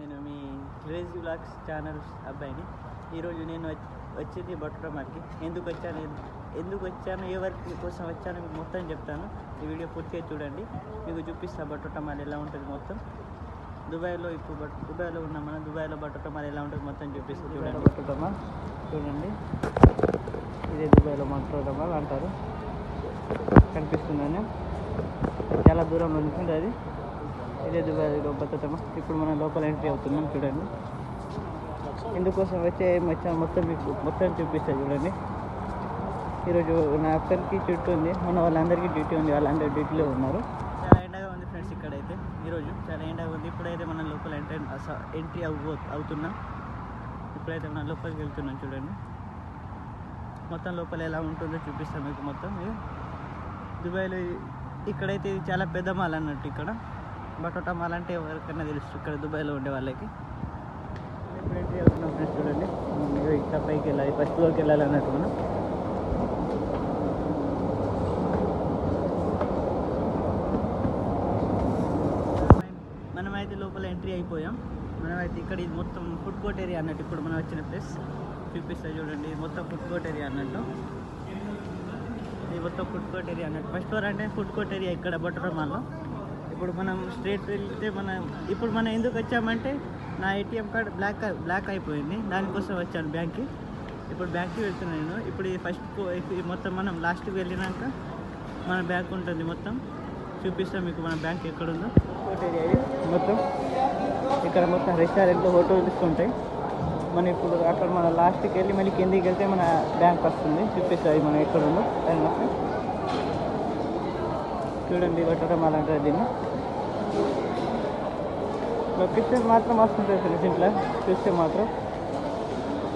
నేను మీ crazy blogs channel అబ్బాయిని. ఈరోజు నేను వచ్- వచ్చింది బొట్టమార్కి ఎందుకు వచ్చాను ఎందుకు వచ్చాను ఏ వర్క్ కోసం వచ్చాను మీకు మొత్తం చెప్తాను. ఈ వీడియో పూర్తిగా చూడండి. మీకు చూపిస్తా బట్టమాల్ ఎలా ఉంటుంది మొత్తం. దుబాయ్లో ఇప్పుడు బట్ దుబాయ్లో ఉన్నాం మనం దుబాయ్లో బట్టమాల్ ఎలా ఉంటుంది మొత్తం చూపిస్తా చూడండి. బట్టమాల్ చూడండి. ఇదే దుబాయ్లో బట్టమాల్ అంటారు. కనిపిస్తుందని. చాలా దూరంలో ఉంటుంది అది? ఇదే దుబాయ్లో బతుకమ్మ ఇప్పుడు మనం లోపల ఎంట్రీ అవుతున్నాం చూడండి. ఎందుకోసం వచ్చే ఏం మొత్తం మీకు మొత్తం చూపిస్తాను చూడండి. ఈరోజు నా ఒక్కరికి డ్యూటీ ఉంది. మన వాళ్ళందరికీ డ్యూటీ ఉంది. వాళ్ళందరూ డ్యూటీలో ఉన్నారు. చాలా ఎండగా ఉంది ఫ్రెండ్స్ ఇక్కడైతే. ఈరోజు చాలా ఎండగా ఉంది. ఇప్పుడైతే మనం లోపల ఎంట్రీ ఎంట్రీ అవ్వ అవుతున్నాం. ఇప్పుడైతే మనం లోపలికి వెళ్తున్నాం చూడండి. మొత్తం లోపల ఎలా ఉంటుందో చూపిస్తాం మీకు మొత్తం. దుబాయ్లో ఇక్కడైతే ఇది చాలా పెద్ద మాల్ అన్నట్టు ఇక్కడ. బటోటా మాల్ అంటే ఎవరికైనా తెలుసు. ఇక్కడ దుబాయ్లో ఉండే వాళ్ళకి. ఇప్పుడు ఎంట్రీ అవుతున్నాం ఫ్రెండ్స్ చూడండి. ఇదిగో ఇక్కడ పైకి వెళ్ళాలి ఫస్ట్ ఫ్లోర్కి వెళ్ళాలి అన్నట్టు మనం. మనమైతే లోపల ఎంట్రీ అయిపోయాం. మనమైతే ఇక్కడ ఇది మొత్తం ఫుడ్ కోర్ట్ ఏరియా అన్నట్టు ఇప్పుడు మనం వచ్చిన ప్లేస్ చూపిస్తా చూడండి ఇది మొత్తం ఫుడ్ కోర్ట్ ఏరియా అన్నట్టు. ఇది మొత్తం ఫుడ్ కోర్ట్ ఏరియా అన్నట్టు. ఫస్ట్ ఫ్లోర్ అంటే ఫుడ్ కోర్ట్ ఏరియా ఇక్కడ బొట్టరమాల్లో ఇప్పుడు మనం స్ట్రేట్ వెళ్తే మనం ఇప్పుడు మనం ఎందుకు వచ్చామంటే నా ఏటీఎం కార్డ్ బ్లాక్ బ్లాక్ అయిపోయింది. దానికోసం వచ్చాను బ్యాంక్కి. ఇప్పుడు బ్యాంక్కి వెళ్తున్నాను నేను. ఇప్పుడు ఫస్ట్ మొత్తం మనం లాస్ట్కి వెళ్ళినాక మన బ్యాంక్ ఉంటుంది మొత్తం. చూపిస్తాం మీకు మన బ్యాంక్ ఎక్కడ ఉందో ఏరియా మొత్తం ఇక్కడ మొత్తం రెస్టారెంట్లు హోటల్స్ ఉంటాయి మనం ఇప్పుడు అక్కడ మన లాస్ట్కి వెళ్ళి మళ్ళీ కిందికి వెళ్తే మన బ్యాంక్ వస్తుంది. చూపిస్తుంది మనం ఎక్కడ ఉందో దాని మొత్తం చూడండి కొట్టడం అలాంటిది దీన్ని. లొకేషన్ మాత్రం వస్తుంటుంది ఫ్రెండ్స్ ఇంట్లో చూస్తే మాత్రం.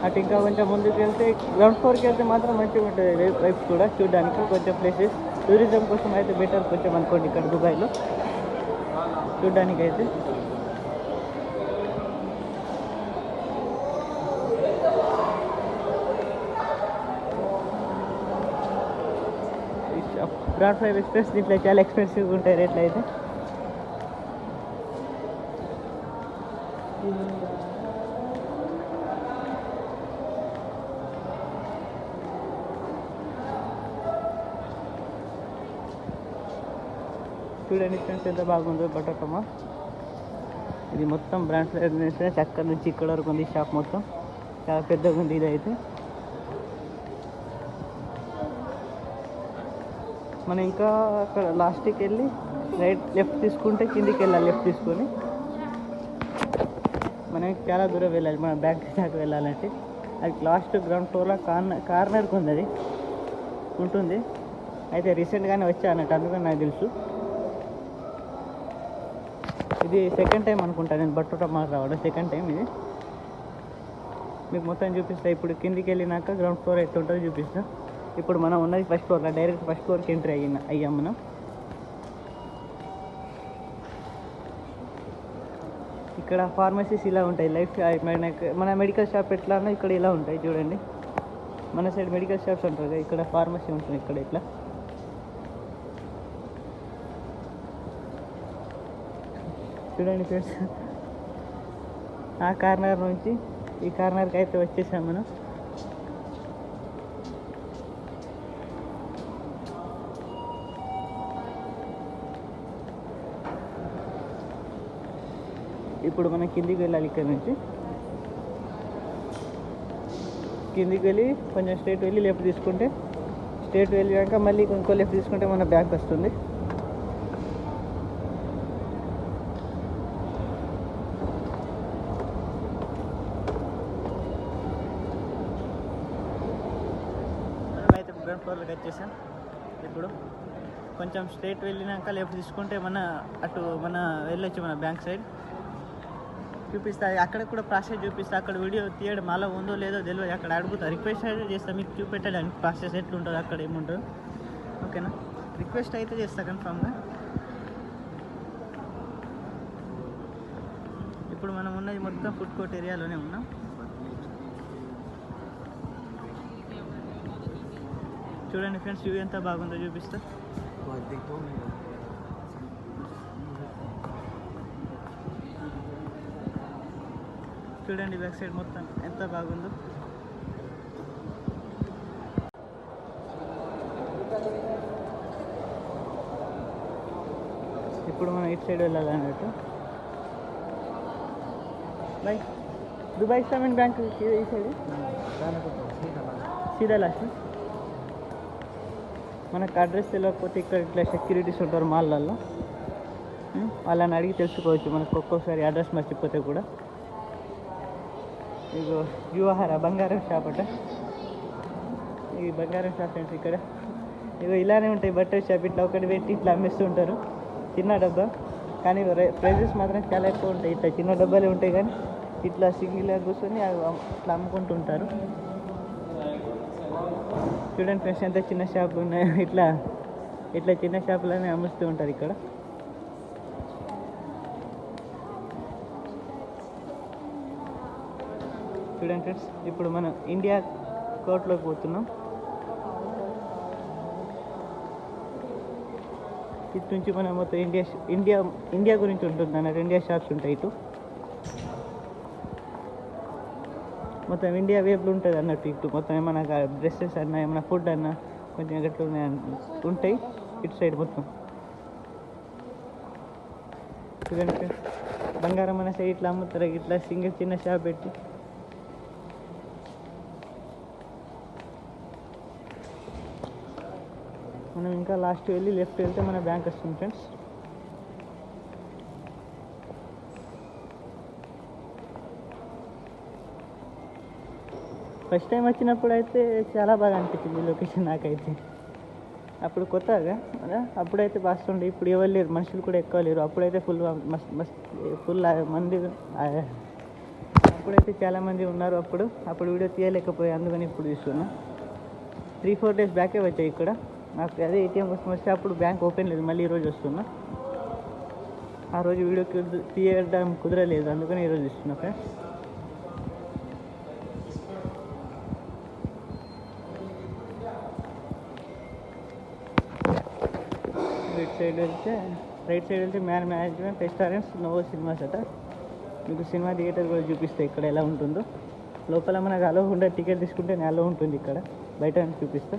అటు ఇంకా కొంచెం ముందుకు వెళ్తే గ్రౌండ్ ఫ్లోర్కి వెళ్తే మాత్రం మంచిగా ఉంటుంది రేపు వైపు కూడా చూడడానికి కొంచెం ప్లేసెస్ టూరిజం కోసం అయితే బెటర్ కొంచెం అనుకోండి ఇక్కడ దుబాయ్లో చూడడానికి అయితే గ్రాండ్ ఫైవ్ ఎక్స్ప్రెస్ దీంట్లో చాలా ఎక్స్పెన్సివ్ ఉంటాయి రేట్లు అయితే. చూడండి ఫ్రెండ్స్ ఎంత బాగుందో బట్టకమ్మ ఇది మొత్తం బ్రాండ్ ఫ్రెండ్స్ అక్కడ నుంచి ఇక్కడ వరకు ఉంది షాప్ మొత్తం. చాలా పెద్దగా ఉంది ఇది అయితే మనం ఇంకా అక్కడ లాస్ట్కి వెళ్ళి రైట్ లెఫ్ట్ తీసుకుంటే కిందికి వెళ్ళాలి లెఫ్ట్ తీసుకొని. మనం చాలా దూరం వెళ్ళాలి మన బ్యాంక్ దాకా వెళ్ళాలంటే. అది లాస్ట్ గ్రౌండ్ ఫ్లోర్లో కార్నర్ కార్నర్కి ఉంది అది ఉంటుంది. అయితే రీసెంట్గానే వచ్చా అన్నట్టు అందుకని నాకు తెలుసు. ఇది సెకండ్ టైం అనుకుంటా నేను బట్టుట మాట రావడం సెకండ్ టైం ఇది. మీకు మొత్తం చూపిస్తా. ఇప్పుడు కిందికి వెళ్ళినాక గ్రౌండ్ ఫ్లోర్ ఎట్లుంటుందో చూపిస్తాను ఇప్పుడు మనం ఉన్నది ఫస్ట్ ఫ్లోర్లో డైరెక్ట్ ఫస్ట్ ఫ్లోర్కి ఎంట్రీ అయ్యిన అయ్యాం మనం. ఇక్కడ ఫార్మసీస్ ఇలా ఉంటాయి లైఫ్ మన మెడికల్ షాప్ ఎట్లా అన్నా ఇక్కడ ఇలా ఉంటాయి చూడండి. మన సైడ్ మెడికల్ షాప్స్ ఉంటారు కదా ఇక్కడ ఫార్మసీ ఉంటుంది ఇక్కడ ఇట్లా. చూడండి ఫ్రెండ్స్ ఆ కార్నర్ నుంచి ఈ కార్నర్కి అయితే వచ్చేసాం మనం. ఇప్పుడు మనం కిందికి వెళ్ళాలి ఇక్కడ నుంచి. కిందికి వెళ్ళి కొంచెం స్ట్రేట్ వెళ్ళి లెఫ్ట్ తీసుకుంటే స్ట్రేట్ వెళ్ళాక మళ్ళీ ఇంకో లెఫ్ట్ తీసుకుంటే మన బ్యాంక్ వస్తుంది. మనమైతే గ్రౌండ్ ఫ్లోర్లోకి వచ్చేసాం ఇప్పుడు కొంచెం స్ట్రేట్ వెళ్ళినాక లెఫ్ట్ తీసుకుంటే మన అటు మన వెళ్ళొచ్చు మన బ్యాంక్ సైడ్. చూపిస్తా అక్కడ కూడా ప్రాసెస్ చూపిస్తా అక్కడ వీడియో తీయడం అలా ఉందో లేదో తెలియదు అక్కడ అడుగుతా రిక్వెస్ట్ అయితే చేస్తా మీకు చూపెట్టడానికి ప్రాసెస్ ఎట్లుంటుందో అక్కడ ఏముంటుంది. ఓకేనా? రిక్వెస్ట్ అయితే చేస్తా కన్ఫామ్గా ఇప్పుడు మనం ఉన్నది మొత్తం ఫుడ్ కోర్ట్ ఏరియాలోనే ఉన్నాం. చూడండి ఫ్రెండ్స్ వ్యూ ఎంత బాగుందో చూపిస్తా. చూడండి బ్యాక్ సైడ్ మొత్తం ఎంత బాగుందో. ఇప్పుడు మనం ఇటు సైడ్ వెళ్ళాలి అన్నట్టు. బై దుబాయ్ ఇస్లామిక్ బ్యాంక్ ఈ సైడ్? సీదా లాస్ట్ మనకు అడ్రస్ తెలియకపోతే ఇక్కడ ఇట్లా సెక్యూరిటీస్ ఉంటారు మాళ్ళల్లో. వాళ్ళని అడిగి తెలుసుకోవచ్చు మనకు ఒక్కోసారి అడ్రస్ మర్చిపోతే కూడా. ఇగో యువహార బంగారం షాప్ అట. ఈ బంగారం షాప్ ఏంటి ఇక్కడ? ఇగో ఇలానే ఉంటాయి బట్టల షాప్ ఇట్లా ఒకటి పెట్టి ఇట్లా అమ్మేస్తుంటారు. చిన్న డబ్బా. కానీ ప్రైజెస్ మాత్రం చాలా ఎక్కువ ఉంటాయి. ఇట్లా చిన్న డబ్బాలే ఉంటాయి కానీ ఇట్లా సింగిల్గా కూర్చొని అవి అమ్- ఇట్లా అమ్ముకుంటుంటారు. చూడండి ఫ్రెండ్స్ ఎంత చిన్న షాపులు ఉన్నాయో. ఇట్లా ఇట్లా చిన్న షాపులనే అమ్ముస్తూ ఉంటారు ఇక్కడ. చూడండి ఫ్రెండ్స్ ఇప్పుడు మనం ఇండియా కోర్టులోకి పోతున్నాం. ఇటు నుంచి మనం మొత్తం ఇండియా ఇండియా ఇండియా గురించి ఉంటుంది అన్నట్టు ఇండియా షాప్స్ ఉంటాయి ఇటు. మొత్తం ఇండియా వేపులు ఉంటుంది అన్నట్టు ఇటు. మొత్తం ఏమైనా డ్రెస్సెస్ అన్నా ఏమైనా ఫుడ్ అన్నా కొంచెం గట్ల ఉంటాయి. ఇటు సైడ్ మొత్తం. చూడండి బంగారం అనే సైడ్ ఇట్లా అమ్ముతారు ఇట్లా సింగిల్ చిన్న షాప్ పెట్టి. మనం ఇంకా లాస్ట్ వెళ్ళి లెఫ్ట్ వెళ్తే మన బ్యాంక్ వస్తుంది ఫ్రెండ్స్ ఫస్ట్ టైం వచ్చినప్పుడు అయితే చాలా బాగా అనిపించింది లొకేషన్ నాకైతే. అప్పుడు కొత్తగా కదా? అప్పుడైతే ఉండే ఇప్పుడు ఎవరు లేరు మనుషులు కూడా ఎక్కువ లేరు. అప్పుడైతే ఫుల్ మస్త్ మస్త్ ఫుల్ మంది అప్పుడైతే చాలామంది ఉన్నారు అప్పుడు. అప్పుడు వీడియో తీయలేకపోయి అందుకని ఇప్పుడు తీసుకున్నాను త్రీ ఫోర్ డేస్ బ్యాకే వచ్చాయి ఇక్కడ. నాకు అదే ఏటీఎం కోసం వస్తే అప్పుడు బ్యాంక్ ఓపెన్ లేదు మళ్ళీ ఈరోజు వస్తున్నా. ఆ రోజు వీడియో కుదు- తీయడం కుదరలేదు అందుకని ఈరోజు ఇస్తున్నా ఫ్రెండ్స్ రైట్ సైడ్ వెళ్తే రైట్ సైడ్ వెళ్తే man management restaurants Novo cinemas అట. మీకు సినిమా థియేటర్ కూడా చూపిస్తే ఇక్కడ ఎలా ఉంటుందో. లోపల మనకు అలో ఉండే టికెట్ తీసుకుంటే అలో ఉంటుంది ఇక్కడ. బయట నుంచి చూపిస్తా.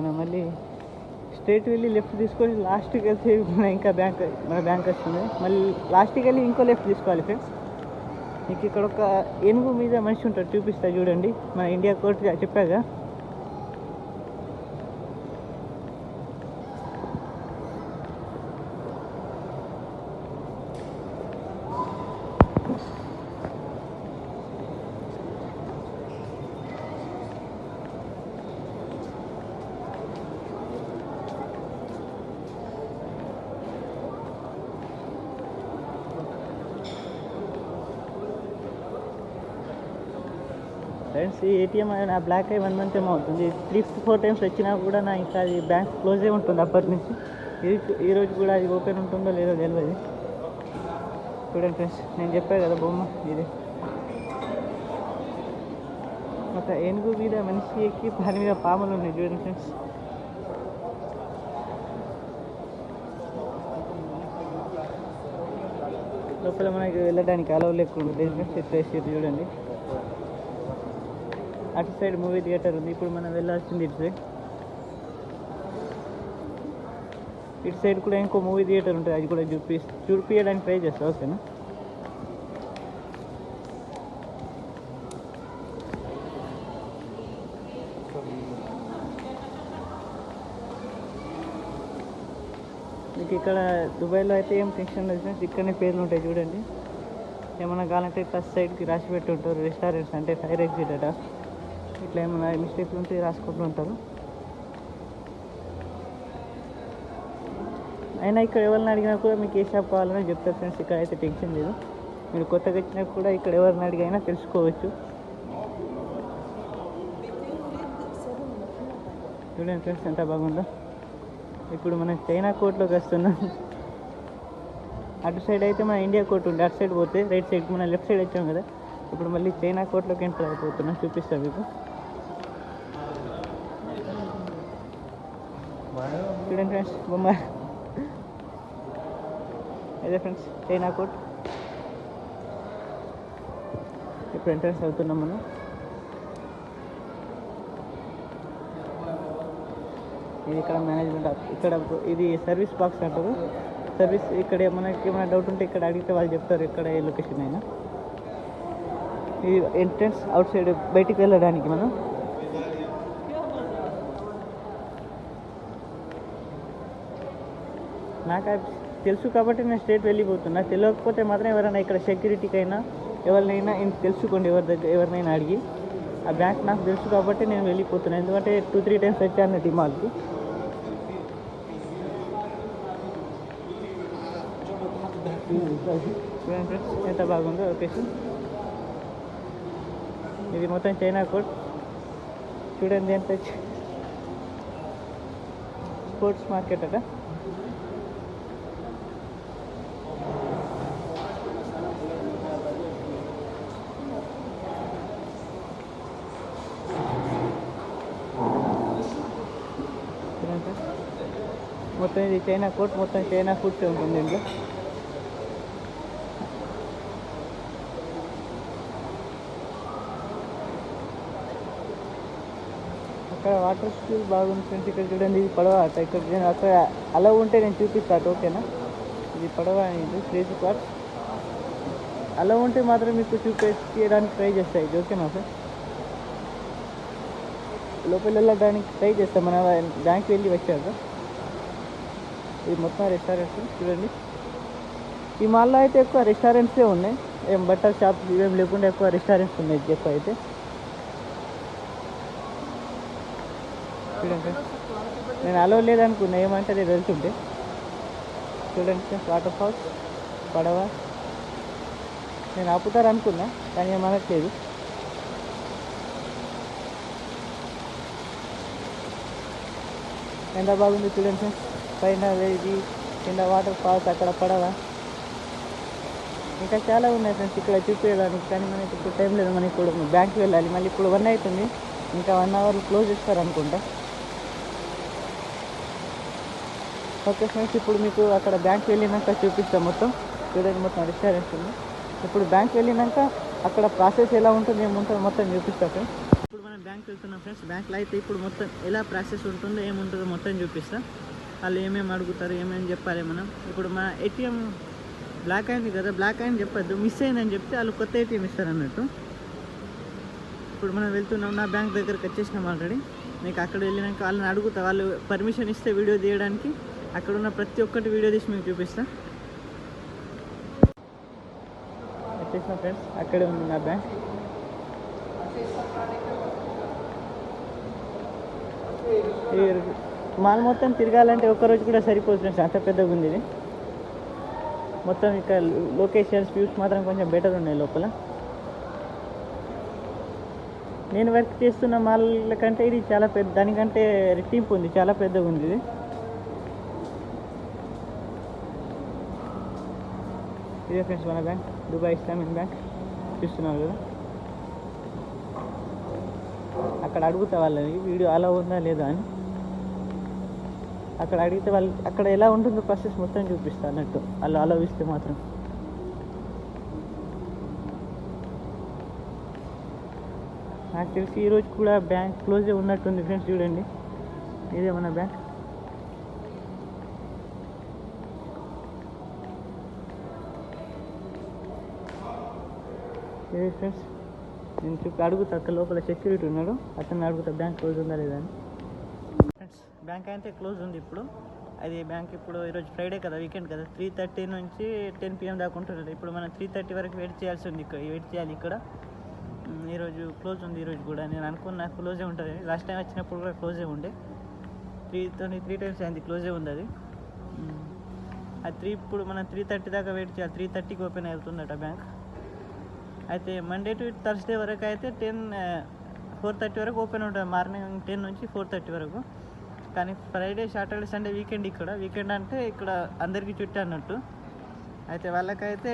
మనం మళ్ళీ స్ట్రైట్ వెళ్ళి లెఫ్ట్ తీసుకొని లాస్ట్కి వెళ్తే మన ఇంకా బ్యాంక్ మన బ్యాంక్ వస్తుంది. మళ్ళీ లాస్ట్కి వెళ్ళి ఇంకో లెఫ్ట్ తీసుకోవాలి ఫ్రెండ్స్ మీకు ఇక్కడ ఒక ఏనుగు మీద మనిషి ఉంటాడు చూపిస్తా చూడండి. మన ఇండియా కోర్ట్ చెప్పాగా. ఫ్రెండ్స్ ఈ ఏటీఎం నా బ్లాక్ అయ్యి వన్ మంత్ ఏమో అవుతుంది. త్రీ ఫోర్ టైమ్స్ వచ్చినా కూడా నా ఇంకా అది బ్యాంక్ క్లోజే ఉంటుంది అప్పటి నుంచి. ఈ ఈ రోజు కూడా అది ఓపెన్ ఉంటుందో లేదో తెలియదు చూడండి ఫ్రెండ్స్ నేను చెప్పాను కదా బొమ్మ ఇది. ఒక ఏనుగు మీద మనిషి ఎక్కి దాని మీద పాములు ఉన్నాయి చూడండి ఫ్రెండ్స్. లోపల మనకి వెళ్ళడానికి అలవ్ లేకుండా ఫ్రెండ్స్ ఎట్లా చూడండి. అటు సైడ్ మూవీ థియేటర్ ఉంది. ఇప్పుడు మనం వెళ్ళాల్సింది ఇటు సైడ్. ఇటు సైడ్ కూడా ఇంకో మూవీ థియేటర్ ఉంటుంది. అది కూడా చూపి చూపించడానికి ట్రై చేస్తా. ఓకేనా? మీకు ఇక్కడ దుబాయ్లో అయితే ఏం టెన్షన్ లేదు ఫ్రెండ్స్. ఇక్కడనే పేర్లు ఉంటాయి చూడండి. ఏమన్నా కావాలంటే ఫస్ట్ సైడ్కి రాసి పెట్టి ఉంటారు. రెస్టారెంట్స్ అంటే ఫైర్ ఎగ్జిట్ అట. ఇట్లా ఏమైనా మిస్టేక్లు ఉంటే రాసుకుంటూ ఉంటారు అయినా ఇక్కడ ఎవరిని అడిగినా కూడా మీకు ఏ షాప్ కావాలని చెప్తారు ఫ్రెండ్స్ ఇక్కడ అయితే టెన్షన్ లేదు. మీరు కొత్తగా వచ్చినా కూడా ఇక్కడ ఎవరిని అడిగైనా తెలుసుకోవచ్చు. చూడండి ఫ్రెండ్స్ ఎంత బాగుందో. ఇప్పుడు మనం చైనా కోర్టులోకి వస్తున్నాం. అటు సైడ్ అయితే మన ఇండియా కోర్ట్ ఉంది అటు సైడ్ పోతే రైట్ సైడ్ మన లెఫ్ట్ సైడ్ వచ్చాం కదా. ఇప్పుడు మళ్ళీ చైనా కోర్ట్లోకి ఎంటర్ అయిపోతున్నాం చూపిస్తాను మీకు. చూడండి ఫ్రెండ్స్ బొమ్మ అదే ఫ్రెండ్స్ చైనా కోట్ ఇప్పుడు ఎంట్రన్స్ అవుతున్నాం మనం. ఇది ఇక్కడ మేనేజ్మెంట్ ఇక్కడ ఇది సర్వీస్ బాక్స్ అంటారు. సర్వీస్ ఇక్కడ మనకి ఏమైనా డౌట్ ఉంటే ఇక్కడ అడిగితే వాళ్ళు చెప్తారు ఇక్కడ ఏ లొకేషన్ అయినా. ఇది ఎంట్రన్స్ అవుట్ సైడ్ బయటికి వెళ్ళడానికి మనం. నాకు తెలుసు కాబట్టి నేను స్టేట్ వెళ్ళిపోతున్నా. తెలియకపోతే మాత్రం ఎవరైనా ఇక్కడ సెక్యూరిటీకి అయినా ఎవరినైనా తెలుసుకోండి ఎవరి దగ్గర ఎవరినైనా అడిగి. ఆ బ్యాంక్ నాకు తెలుసు కాబట్టి నేను వెళ్ళిపోతున్నాను ఎందుకంటే టూ త్రీ టైమ్స్ వచ్చాను డిమాల్కి ఫ్రెండ్స్ ఎంత బాగుందో లొకేషన్. ఇది మొత్తం చైనా కోట్ చూడండి ఎంత స్పోర్ట్స్ మార్కెట్ అట చూడండి ఫ్రెండ్స్. మొత్తం ఇది చైనా కోట్ మొత్తం చైనా ఫుడ్స్ ఉంటుంది ఇంట్లో అక్కడ వాటర్ స్కూల్ బాగుంది ఫ్రెండ్స్ ఇక్కడ చూడండి ఇది పడవ అట ఇక్కడ నేను అక్కడ అలా ఉంటే నేను చూపిస్తా ఓకేనా? ఇది పడవ అనేది క్రేజీ పార్ట్ అలా ఉంటే మాత్రం మీకు చూపించడానికి ట్రై చేస్తాయి ఇది ఓకేనా సార్? లోపల వెళ్ళడానికి ట్రై చేస్తాం మన బ్యాంక్ వెళ్ళి వచ్చాక ఇది మొత్తం రెస్టారెంట్స్ చూడండి. ఈ మాల్లో అయితే ఎక్కువ రెస్టారెంట్సే ఉన్నాయి. ఏం బట్టల షాప్స్ ఇవేం లేకుండా ఎక్కువ రెస్టారెంట్స్ ఉన్నాయి ఎక్కువ అయితే. చూడండి నేను అలో లేదనుకున్నా ఏమంటే అది వెళ్తుంటే. చూడండి వాటర్ ఫాల్స్ పడవ. నేను ఆపుతారు అనుకున్నా కానీ అనట్లేదు. ఎంత బాగుంది చూడండి సార్ పైన ఇది కింద వాటర్ ఫాల్స్ అక్కడ పడవ? ఇంకా చాలా ఉన్నాయి ఫ్రెండ్స్ ఇక్కడ చూపించడానికి కానీ మనకి ఇప్పుడు టైం లేదు. మనం ఇప్పుడు బ్యాంక్కి వెళ్ళాలి. మళ్ళీ ఇప్పుడు వన్ అవుతుంది. ఇంకా వన్ అవర్లో క్లోజ్ చేస్తారు అనుకుంటా ఓకే ఫ్రెండ్స్ ఇప్పుడు మీకు అక్కడ బ్యాంక్ వెళ్ళినాక చూపిస్తాం మొత్తం. చూడండి మొత్తం రెస్టారెంట్స్ ఉంది. ఇప్పుడు బ్యాంక్ వెళ్ళినాక అక్కడ ప్రాసెస్ ఎలా ఉంటుంది ఏముంటుందో మొత్తం చూపిస్తాం ఫ్రెండ్స్. ఇప్పుడు మనం బ్యాంక్ వెళ్తున్నాం ఫ్రెండ్స్. బ్యాంక్లో అయితే ఇప్పుడు మొత్తం ఎలా ప్రాసెస్ ఉంటుందో ఏముంటుందో మొత్తం చూపిస్తాం. వాళ్ళు ఏమేమి అడుగుతారు ఏమేమి చెప్పాలి మనం? ఇప్పుడు మన ఏటీఎం బ్లాక్ అయింది కదా బ్లాక్ అయింది చెప్పొద్దు మిస్ అయిందని చెప్తే వాళ్ళు కొత్త ఏటీఎం ఇస్తారు అన్నట్టు ఇప్పుడు మనం వెళ్తున్నాం నా బ్యాంక్ దగ్గరకు వచ్చేసినాం ఆల్రెడీ మీకు అక్కడ వెళ్ళినాక వాళ్ళని అడుగుతా వాళ్ళు పర్మిషన్ ఇస్తే వీడియో తీయడానికి. అక్కడ ఉన్న ప్రతి ఒక్కటి వీడియో తీసి మీకు చూపిస్తా. వచ్చేసిన ఫ్రెండ్స్ అక్కడే ఉంది నా బ్యాంక్. ఈ మాల్ మొత్తం తిరగాలంటే ఒక్కరోజు కూడా సరిపోతుంది ఫ్రెండ్స్ అంత పెద్దగా ఉంది ఇది. మొత్తం ఇక్కడ లొకేషన్స్ వ్యూస్ మాత్రం కొంచెం బెటర్ ఉన్నాయి లోపల. నేను వర్క్ చేస్తున్న మాల్ కంటే ఇది చాలా పెద్ద దానికంటే రెట్టింపు ఉంది చాలా పెద్దగా ఉంది ఇది. ఇదే ఫ్రెండ్స్ మన బ్యాంక్ దుబాయ్ ఇస్లామిక్ బ్యాంక్ చూస్తున్నారు కదా. అక్కడ అడుగుతా వాళ్ళని వీడియో అలా ఉందా లేదా అని. అక్కడ అడిగితే వాళ్ళు అక్కడ ఎలా ఉంటుందో ప్రాసెస్ మొత్తం చూపిస్తా అన్నట్టు. వాళ్ళు ఆలోచిస్తే మాత్రం. నాకు తెలిసి ఈరోజు కూడా బ్యాంక్ క్లోజే ఉన్నట్టుంది ఫ్రెండ్స్ చూడండి. ఇదే మన బ్యాంక్. ఇదే ఫ్రెండ్స్ నేను చెప్పి అడుగుతా అక్కడ లోపల సెక్యూరిటీ ఉన్నాడు. అతన్ని అడుగుతా బ్యాంక్ క్లోజ్ ఉందా లేదా అని. బ్యాంక్ అయితే క్లోజ్ ఉంది ఇప్పుడు. అది బ్యాంక్ ఇప్పుడు ఈరోజు ఫ్రైడే కదా వీకెండ్ కదా. త్రీ థర్టీ నుంచి టెన్ పిఎం దాకా ఉంటుంది ఇప్పుడు మనం త్రీ థర్టీ వరకు వెయిట్ చేయాల్సి ఉంది ఇక్కడ వెయిట్ చేయాలి ఇక్కడ. ఈరోజు క్లోజ్ ఉంది ఈరోజు కూడా. నేను అనుకున్నా క్లోజే ఉంటుంది. లాస్ట్ టైం వచ్చినప్పుడు కూడా క్లోజే ఉండే. త్రీ త్రీ టైమ్స్ అయింది క్లోజే ఉంది అది. అది త్రీ ఇప్పుడు మనం త్రీ థర్టీ దాకా వెయిట్ చేయాలి. త్రీ థర్టీకి ఓపెన్ అవుతుందట బ్యాంక్. అయితే మండే టు థర్స్డే వరకు అయితే టెన్ ఫోర్ థర్టీ వరకు ఓపెన్ ఉంటుంది. మార్నింగ్ టెన్ నుంచి ఫోర్ థర్టీ వరకు. కానీ ఫ్రైడే సాటర్డే సండే వీకెండ్ ఇక్కడ. వీకెండ్ అంటే ఇక్కడ అందరికీ చుట్టూ అన్నట్టు. అయితే వాళ్ళకైతే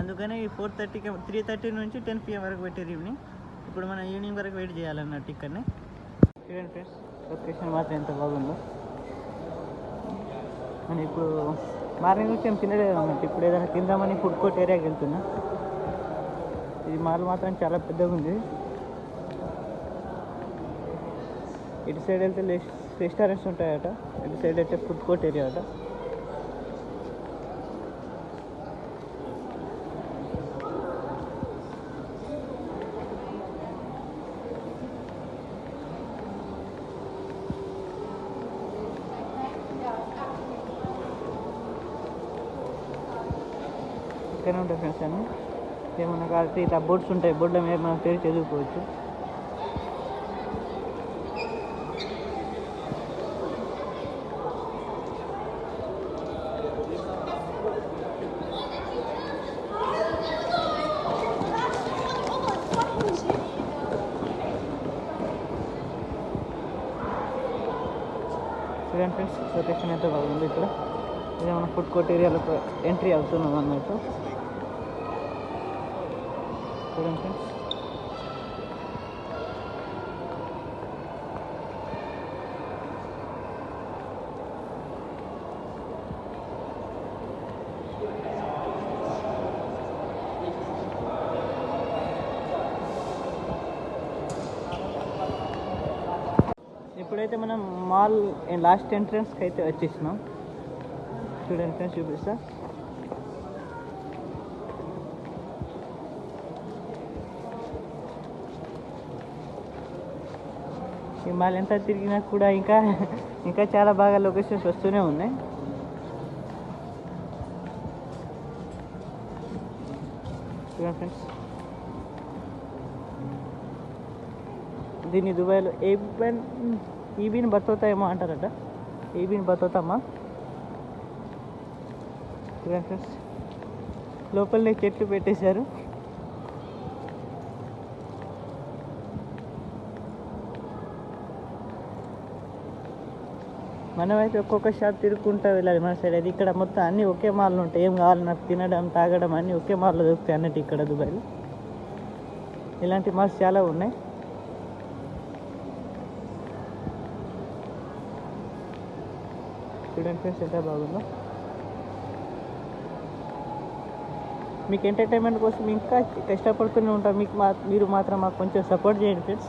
అందుకనే ఈ ఫోర్ థర్టీకి త్రీ థర్టీ నుంచి టెన్ పిఎం వరకు పెట్టారు ఈవినింగ్. ఇప్పుడు మనం ఈవినింగ్ వరకు వెయిట్ చేయాలన్నట్టు ఇక్కడనే. చూడండి ఫ్రెండ్స్ లొకేషన్ మాత్రం ఎంత బాగుందో. మనం ఇప్పుడు మార్నింగ్ నుంచి ఏం తినలేదు అన్నట్టు. ఇప్పుడు ఏదైనా తిందామని ఫుడ్ కోర్ట్ ఏరియాకి వెళ్తున్నా. ఇది మాల్ మాత్రం చాలా పెద్దగా ఉంది. ఇటు సైడ్ వెళ్తే రెస్టారెంట్స్ ఉంటాయట. ఇటు సైడ్ అయితే ఫుడ్ కోర్ట్ ఏరియా అట. ఇక్కడే ఉంటాయి ఫ్రెండ్స్ అన్ని. ఏమన్నా కాబట్టి ఇట్లా బోర్డ్స్ ఉంటాయి. బోర్డులో మీద మనం పేరు చదువుకోవచ్చు. చూడండి ఫ్రెండ్స్ లొకేషన్ అయితే బాగుంది ఇక్కడ. ఇదే మన ఫుడ్ కోర్ట్ ఏరియాలోకి ఎంట్రీ అవుతున్నాం అన్నట్టు చూడండి ఫ్రెండ్స్ ఇప్పుడైతే మనం నేను లాస్ట్ ఎంట్రన్స్కి అయితే వచ్చేసినాం. చూడండి ఫ్రెండ్స్ చూపిస్తా. ఈ ఎంత తిరిగినా కూడా ఇంకా ఇంకా చాలా బాగా లొకేషన్స్ వస్తూనే ఉన్నాయి. చూడండి ఫ్రెండ్స్. దీన్ని దుబాయ్లో ఏబిన్ ఈబీని బతోతా ఏమో అంటారట. ఈబీని బతోతామా చూడండి ఫ్రెండ్స్. లోపలనే చెట్లు పెట్టేశారు. మనమైతే ఒక్కొక్క షాప్ తిరుగుకుంటా వెళ్ళాలి మన సైడ్. అయితే ఇక్కడ మొత్తం అన్నీ ఒకే మాల్లో ఉంటాయి. ఏం కావాలి నాకు? తినడం తాగడం అన్నీ ఒకే మాల్లో దొరుకుతాయి అన్నట్టు ఇక్కడ దుబాయ్లో. ఇలాంటి మాల్స్ చాలా ఉన్నాయి. చూడండి ఫ్రెండ్స్ ఎంత బాగుందో? మీకు ఎంటర్టైన్మెంట్ కోసం ఇంకా కష్టపడుతూనే ఉంటాం. మీకు మా మీరు మాత్రం మాకు కొంచెం సపోర్ట్ చేయండి ఫ్రెండ్స్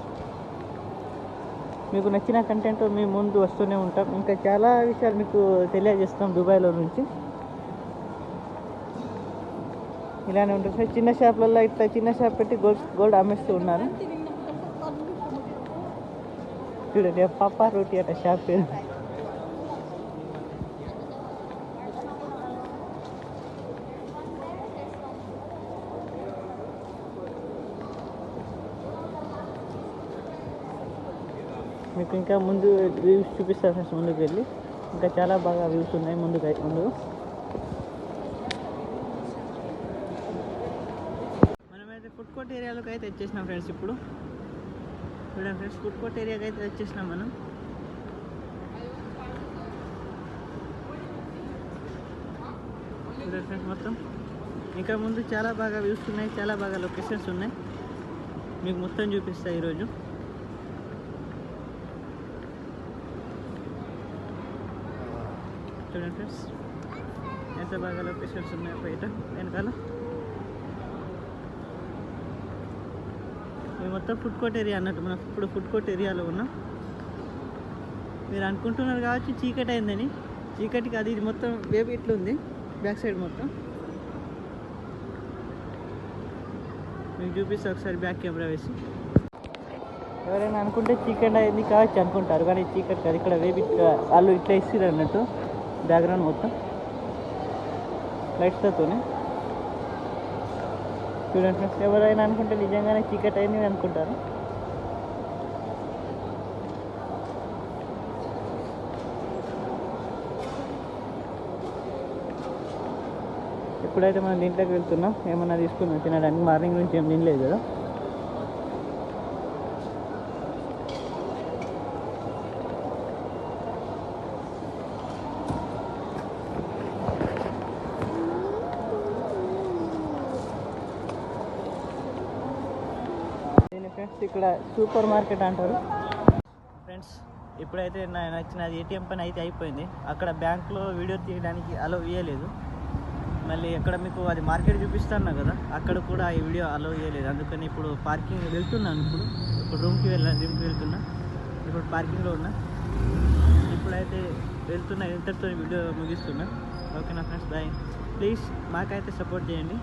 మీకు నచ్చిన కంటెంట్ మీ ముందు వస్తూనే ఉంటాం. ఇంకా చాలా విషయాలు మీకు తెలియజేస్తాం దుబాయ్లో నుంచి. ఇలానే ఉంటుంది. సార్ చిన్న షాప్లలో ఇట్లా చిన్న షాప్ పెట్టి గోల్డ్ గోల్డ్ అమ్మేస్తూ ఉన్నారు. చూడండి పాపా రోటీ అట షాప్ పేరు. ఇంకా ముందు వ్యూస్ చూపిస్తాను ఫ్రెండ్స్ ముందుకు వెళ్ళి. ఇంకా చాలా బాగా వ్యూస్ ఉన్నాయి ముందుకు ముందు. మనమైతే ఫుడ్ కోర్ట్ ఏరియాలోకి అయితే వచ్చేసినాం ఫ్రెండ్స్ ఇప్పుడు. చూడండి ఫ్రెండ్స్ ఫుడ్ కోర్ట్ ఏరియాకి అయితే వచ్చేసినాం మనం. చూడండి ఫ్రెండ్స్ మొత్తం. ఇంకా ముందు చాలా బాగా వ్యూస్ ఉన్నాయి చాలా బాగా లొకేషన్స్ ఉన్నాయి. మీకు మొత్తం చూపిస్తాను ఈరోజు. చూడండి ఫ్రెండ్స్ ఎంత బాగా లొకేషన్స్ ఉన్నాయి బయట వెనకాల. ఇది మొత్తం ఫుడ్ కోర్ట్ ఏరియా అన్నట్టు మనం ఇప్పుడు ఫుడ్ కోర్ట్ ఏరియాలో ఉన్నాం. మీరు అనుకుంటున్నారు కావచ్చు చీకటి అయిందని. చీకటికి అది ఇది మొత్తం వేపు ఇట్లా ఉంది బ్యాక్ సైడ్ మొత్తం. మీకు చూపిస్తే ఒకసారి బ్యాక్ కెమెరా వేసి. ఎవరైనా అనుకుంటే చీకటి అయింది కావచ్చు అనుకుంటారు కానీ చీకటి కాదు ఇక్కడ వేబి వాళ్ళు ఇట్లా ఇస్తారు అన్నట్టు. బ్యాక్గ్రౌండ్ మొత్తం. లైట్స్తోనే చూడండి ఫ్రెండ్స్ ఎవరైనా అనుకుంటే నిజంగానే చీకటి అయింది అనుకుంటారు. ఇప్పుడైతే మనం దీంట్లోకి వెళ్తున్నాం ఏమన్నా తీసుకున్నాం తినడానికి మార్నింగ్ నుంచి ఏం తినలేదు కదా. ఫ్రెండ్స్ ఇక్కడ సూపర్ మార్కెట్ అంటారు. ఫ్రెండ్స్ ఇప్పుడైతే నా నచ్చినది ఏటీఎం పని అయితే అయిపోయింది. అక్కడ బ్యాంక్లో వీడియో తీయడానికి అలో ఇవ్వలేదు మళ్ళీ ఎక్కడ మీకు అది మార్కెట్ చూపిస్తాను కదా అక్కడ కూడా ఈ వీడియో అలో ఇవ్వలేదు అందుకని ఇప్పుడు పార్కింగ్ వెళ్తున్నాను ఇప్పుడు. ఇప్పుడు రూమ్కి వెళ్ళాను రూమ్కి వెళ్తున్నా. ఇప్పుడు పార్కింగ్లో ఉన్నా. ఇప్పుడైతే వెళ్తున్నా ఇంతటితో వీడియో ముగిస్తున్నా. ఓకేనా ఫ్రెండ్స్ బాయ్ ప్లీజ్ మాకైతే సపోర్ట్ చేయండి.